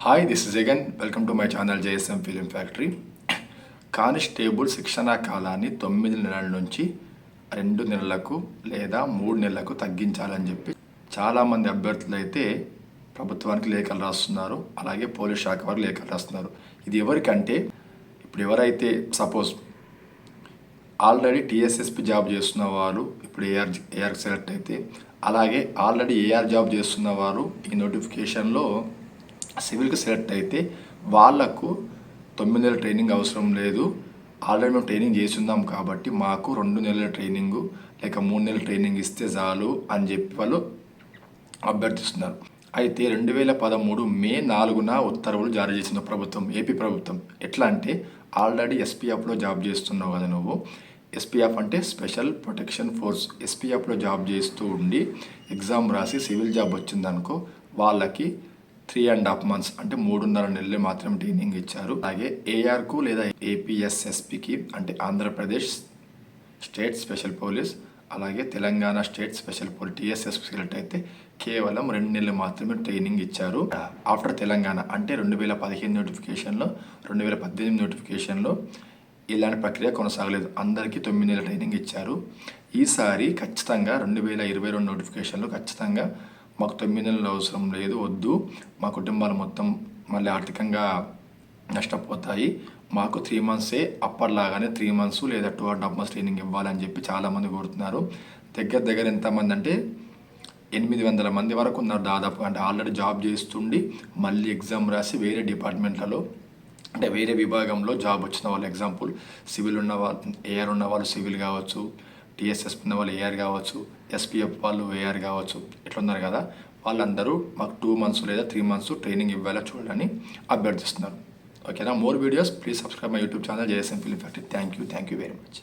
Hi this is again welcome to my channel JSM film factory constable శిక్షణా కాలాన్ని తొమ్మిది నెలల నుంచి రెండు నెలలకు లేదా మూడు నెలలకు తగ్గించాలని చెప్పి చాలామంది అభ్యర్థులు అయితే ప్రభుత్వానికి లేఖలు రాస్తున్నారు. అలాగే పోలీస్ శాఖ వారు లేఖలు రాస్తున్నారు. ఇది ఎవరికంటే ఇప్పుడు ఎవరైతే సపోజ్ ఆల్రెడీ టీఎస్ఎస్పి జాబ్ చేస్తున్న వారు ఇప్పుడు ఏఆర్ ఏఆర్ సెలెక్ట్ అయితే అలాగే ఆల్రెడీ ఏఆర్ జాబ్ చేస్తున్న వారు ఈ నోటిఫికేషన్లో సివిల్కి సెలెక్ట్ అయితే వాళ్ళకు తొమ్మిది నెలల ట్రైనింగ్ అవసరం లేదు. ఆల్రెడీ మేము ట్రైనింగ్ చేస్తున్నాం కాబట్టి మాకు రెండు నెలల ట్రైనింగ్ లేక మూడు నెలల ట్రైనింగ్ ఇస్తే చాలు అని చెప్పి వాళ్ళు అభ్యర్థిస్తున్నారు. అయితే రెండు వేల పదమూడు మే నాలుగున ఉత్తర్వులు జారీ చేసిన ప్రభుత్వం ఏపీ ప్రభుత్వం. ఎట్లా అంటే ఆల్రెడీ ఎస్పీఎఫ్లో జాబ్ చేస్తున్నావు కదా నువ్వు. ఎస్పీఎఫ్ అంటే స్పెషల్ ప్రొటెక్షన్ ఫోర్స్. ఎస్పీఎఫ్లో జాబ్ చేస్తూ ఉండి ఎగ్జామ్ రాసి సివిల్ జాబ్ వచ్చిందనుకో వాళ్ళకి త్రీ అండ్ హాఫ్ మంత్స్ అంటే మూడున్నర నెలలు మాత్రం ట్రైనింగ్ ఇచ్చారు. అలాగే ఏఆర్కు లేదా ఏపీఎస్ఎస్పికి అంటే ఆంధ్రప్రదేశ్ స్టేట్ స్పెషల్ పోలీస్ అలాగే Telangana state special police TSS select అయితే కేవలం రెండు నెలలు మాత్రమే ట్రైనింగ్ ఇచ్చారు. ఆఫ్టర్ తెలంగాణ అంటే రెండు వేల పదిహేను నోటిఫికేషన్లో రెండు వేల పద్దెనిమిది నోటిఫికేషన్లో ఇలాంటి ప్రక్రియ కొనసాగలేదు. అందరికీ తొమ్మిది నెలల ట్రైనింగ్ ఇచ్చారు. ఈసారి ఖచ్చితంగా రెండు వేల ఇరవై రెండు నోటిఫికేషన్లో ఖచ్చితంగా మాకు తొమ్మిది నెలలు అవసరం లేదు వద్దు. మా కుటుంబాలు మొత్తం మళ్ళీ ఆర్థికంగా నష్టపోతాయి. మాకు త్రీ మంత్సే అప్పటిలాగానే త్రీ మంత్స్ లేదా two and half months training ఇవ్వాలని చెప్పి చాలామంది కోరుతున్నారు. దగ్గర దగ్గర ఎంతమంది అంటే ఎనిమిది వందల మంది వరకు ఉన్నారు దాదాపు. అంటే ఆల్రెడీ జాబ్ చేస్తుండి మళ్ళీ ఎగ్జామ్ రాసి వేరే డిపార్ట్మెంట్లలో అంటే వేరే విభాగంలో జాబ్ వచ్చిన వాళ్ళు. ఎగ్జాంపుల్ సివిల్ ఉన్న వాళ్ళు ఏఆర్ ఉన్న వాళ్ళు సివిల్ కావచ్చు టీఎస్ఎస్ ఉన్న వాళ్ళు ఏఆర్ కావచ్చు ఎస్పీఎఫ్ వాళ్ళు ఏఆర్ కావచ్చు ఇట్లా ఉన్నారు కదా. వాళ్ళందరూ మాకు టూ మంత్స్ లేదా త్రీ మంత్స్ ట్రైనింగ్ ఇవ్వాలో చూడాలని అభ్యర్థిస్తున్నారు. ఓకేనా more videos please subscribe my YouTube channel JSM film factory thank you thank you very much